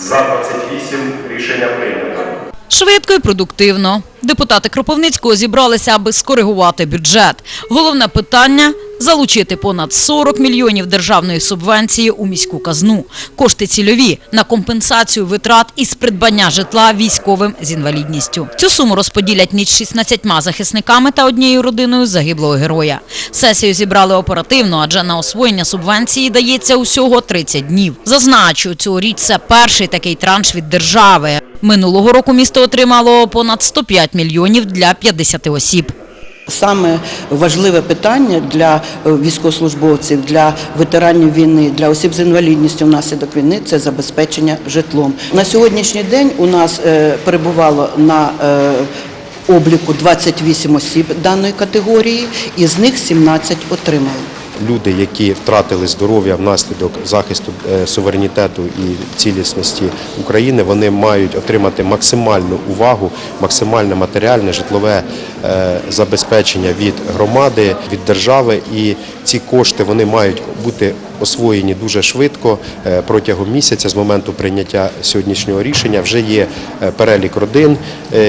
За 28 рішення прийнято. Швидко і продуктивно. Депутати Кропивницького зібралися, аби скоригувати бюджет. Головне питання – залучити понад 40 мільйонів державної субвенції у міську казну. Кошти цільові на компенсацію витрат із придбання житла військовим з інвалідністю. Цю суму розподілять між 16 захисниками та однією родиною загиблого героя. Сесію зібрали оперативно, адже на освоєння субвенції дається усього 30 днів. Зазначу, цьогоріч це перший такий транш від держави. Минулого року місто отримало понад 105 мільйонів для 50 осіб. Саме важливе питання для е, військовослужбовців, для ветеранів війни, для осіб з інвалідністю внаслідок війни це забезпечення житлом. На сьогоднішній день у нас е, перебувало на е, обліку 28 осіб даної категорії, і з них 17 отримали. Люди, які втратили здоров'я внаслідок захисту е, суверенітету і цілісності України, вони мають отримати максимальну увагу, максимальне матеріальне житлове е, забезпечення від громади, від держави. І ці кошти вони мають бути освоєні дуже швидко е, протягом місяця з моменту прийняття сьогоднішнього рішення. Вже є перелік родин,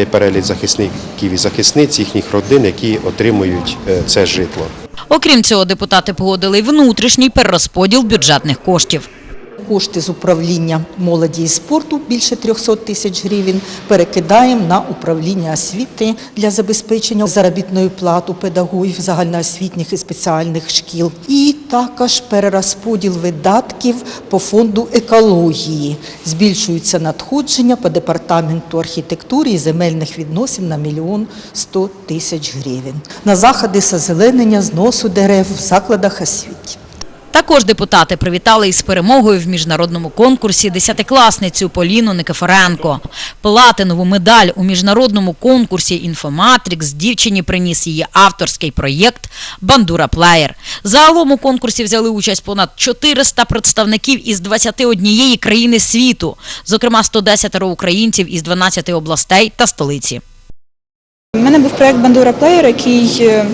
перелік захисників і захисниць їхніх родин, які отримують це житло. Окрім цього, депутати погодили внутрішній перерозподіл бюджетних коштів. Кошти з управління молоді і спорту більше 300 тисяч гривень перекидаємо на управління освіти для забезпечення заробітної плати педагогів загальноосвітніх і спеціальних шкіл. І також перерозподіл видатків по фонду екології. Збільшуються надходження по департаменту архітектури і земельних відносин на мільйон 100 тисяч гривень. На заходи з озеленення зносу дерев в закладах освіти. Також депутати привітали із перемогою в міжнародному конкурсі десятикласницю Поліну Никифоренко. Платинову медаль у міжнародному конкурсі «Інфоматрікс» дівчині приніс її авторський проєкт «Бандура Плеєр». Загалом у конкурсі взяли участь понад 400 представників із 21 країни світу, зокрема 110 українців із 12 областей та столиці. У мене був проєкт Бандура Плеєр, який е,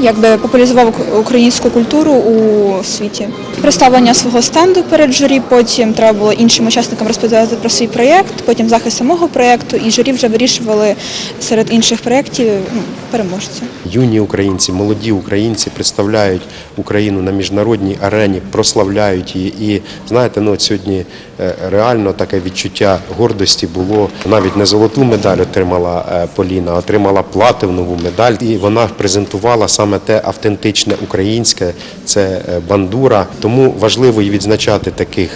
якби популяризував українську культуру у світі. Представлення свого стенду перед журі, потім треба було іншим учасникам розповідати про свій проєкт, потім захист самого проєкту, і журі вже вирішували серед інших проєктів ну, переможця. Юні українці, молоді українці представляють Україну на міжнародній арені, прославляють її. І знаєте, ну сьогодні е, реально таке відчуття гордості було. Навіть не золоту медаль отримала е, Поліна, а отримала платинову медаль. І вона презентувала саме те автентичне українське, це е, бандура. Тому важливо і відзначати таких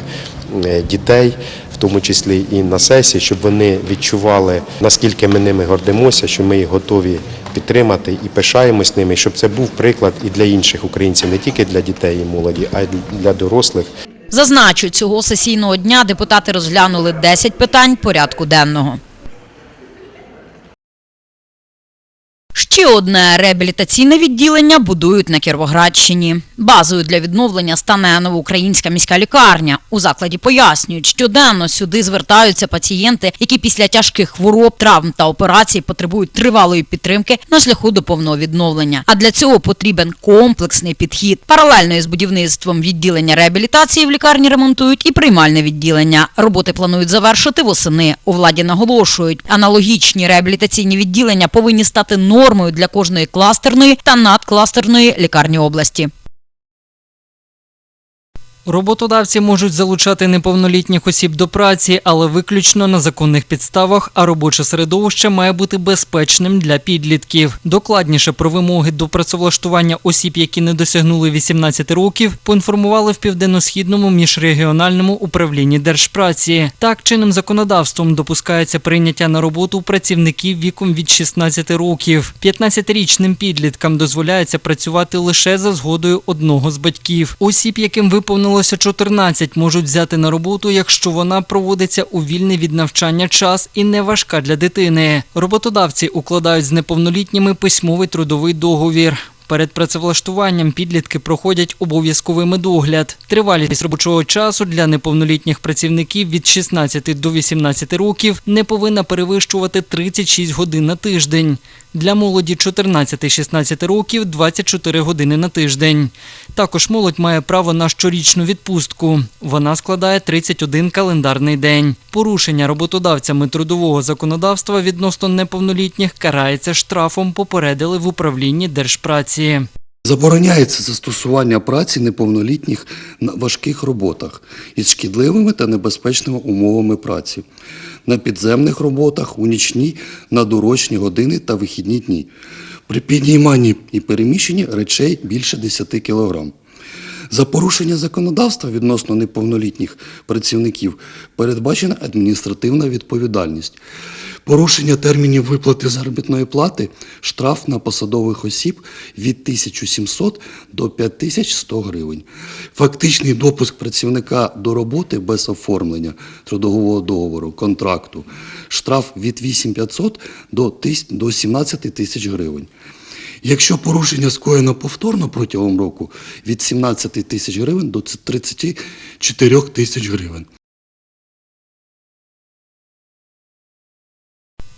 е, дітей. В тому числі і на сесії, щоб вони відчували, наскільки ми ними гордимося, що ми їх готові підтримати і пишаємось ними, щоб це був приклад і для інших українців, не тільки для дітей і молоді, а й для дорослих. Зазначу, цього сесійного дня депутати розглянули 10 питань порядку денного. Ще одне реабілітаційне відділення будують на Кіровоградщині. Базою для відновлення стане новоукраїнська міська лікарня. У закладі пояснюють, щоденно сюди звертаються пацієнти, які після тяжких хвороб, травм та операцій потребують тривалої підтримки на шляху до повного відновлення. А для цього потрібен комплексний підхід. Паралельно із будівництвом відділення реабілітації в лікарні ремонтують і приймальне відділення. Роботи планують завершити восени. У владі наголошують, аналогічні реабілітаційні відділення повинні стати нормою для кожної кластерної та надкластерної лікарні області. Роботодавці можуть залучати неповнолітніх осіб до праці, але виключно на законних підставах, а робоче середовище має бути безпечним для підлітків. Докладніше про вимоги до працевлаштування осіб, які не досягнули 18 років, поінформували в південно-східному міжрегіональному управлінні держпраці. Так, чинним законодавством допускається прийняття на роботу працівників віком від 16 років. 15-річним підліткам дозволяється працювати лише за згодою одного з батьків. Осіб, яким виповнилося 14, можуть взяти на роботу, якщо вона проводиться у вільний від навчання час і не важка для дитини. Роботодавці укладають з неповнолітніми письмовий трудовий договір. Перед працевлаштуванням підлітки проходять обов'язковий медогляд. Тривалість робочого часу для неповнолітніх працівників від 16 до 18 років не повинна перевищувати 36 годин на тиждень. Для молоді 14-16 років 24 години на тиждень. Також молодь має право на щорічну відпустку. Вона складає 31 календарний день. Порушення роботодавцями трудового законодавства відносно неповнолітніх карається штрафом, попередили в управлінні держпраці. Забороняється застосування праці неповнолітніх на важких роботах із шкідливими та небезпечними умовами праці, на підземних роботах у нічні, надурочні години та вихідні дні, при підніманні і переміщенні речей більше 10 кг. За порушення законодавства відносно неповнолітніх працівників передбачена адміністративна відповідальність. Порушення термінів виплати заробітної плати, штраф на посадових осіб від 1700 до 5100 гривень. Фактичний допуск працівника до роботи без оформлення трудового договору, контракту, штраф від 8500 до до 17 тисяч гривень. Якщо порушення скоєно повторно протягом року від 17 тисяч гривень до 34 тисяч гривень.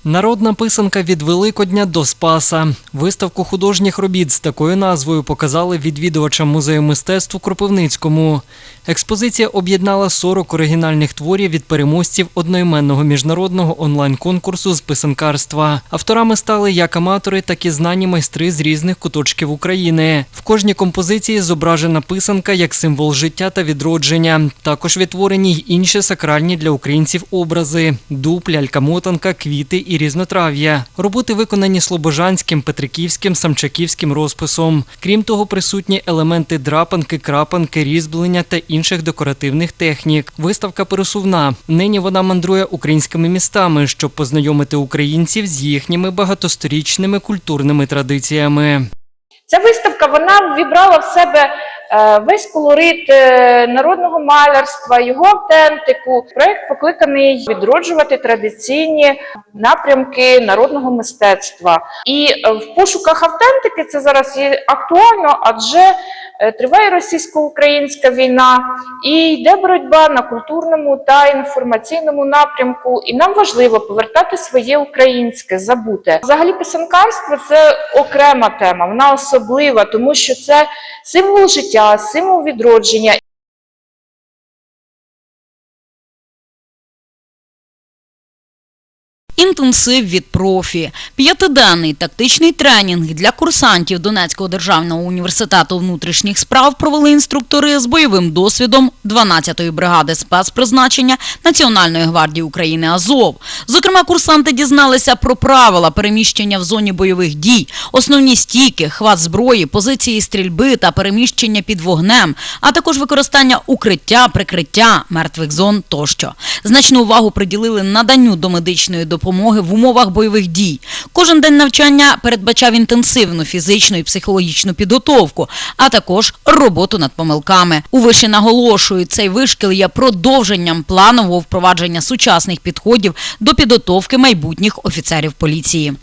Народна писанка від Великодня до Спаса. Виставку художніх робіт з такою назвою показали відвідувачам музею мистецтв у Кропивницькому. Експозиція об'єднала 40 оригінальних творів від переможців одноіменного міжнародного онлайн-конкурсу з писанкарства. Авторами стали як аматори, так і знані майстри з різних куточків України. В кожній композиції зображена писанка як символ життя та відродження. Також відтворені й інші сакральні для українців образи: дуб, лялька-мотанка, квіти і різнотрав'я. Роботи виконані слобожанським, петриківським, самчаківським розписом. Крім того, присутні елементи драпанки, крапанки, різьблення та інших декоративних технік. Виставка пересувна. Нині вона мандрує українськими містами, щоб познайомити українців з їхніми багатосторічними культурними традиціями. Ця виставка вона ввібрала в себе е, весь колорит е, народного малярства, його автентику. Проект покликаний відроджувати традиційні напрямки народного мистецтва. І е, в пошуках автентики це зараз є актуально, адже триває російсько-українська війна і йде боротьба на культурному та інформаційному напрямку. І нам важливо повертати своє українське, забуте. Взагалі, писанкарство це окрема тема, вона особлива, тому що це символ життя, символ відродження. Інтенсив від профі, п'ятиденний тактичний тренінг для курсантів Донецького державного університету внутрішніх справ провели інструктори з бойовим досвідом 12-ї бригади спецпризначення Національної гвардії України Азов. Зокрема, курсанти дізналися про правила переміщення в зоні бойових дій, основні стійки, хват зброї, позиції стрільби та переміщення під вогнем, а також використання укриття, прикриття, мертвих зон тощо. Значну увагу приділили наданню домедичної допомоги в умовах бойових дій. Кожен день навчання передбачав інтенсивну фізичну і психологічну підготовку, а також роботу над помилками. У виші наголошують, цей вишкіл є продовженням планового впровадження сучасних підходів до підготовки майбутніх офіцерів поліції.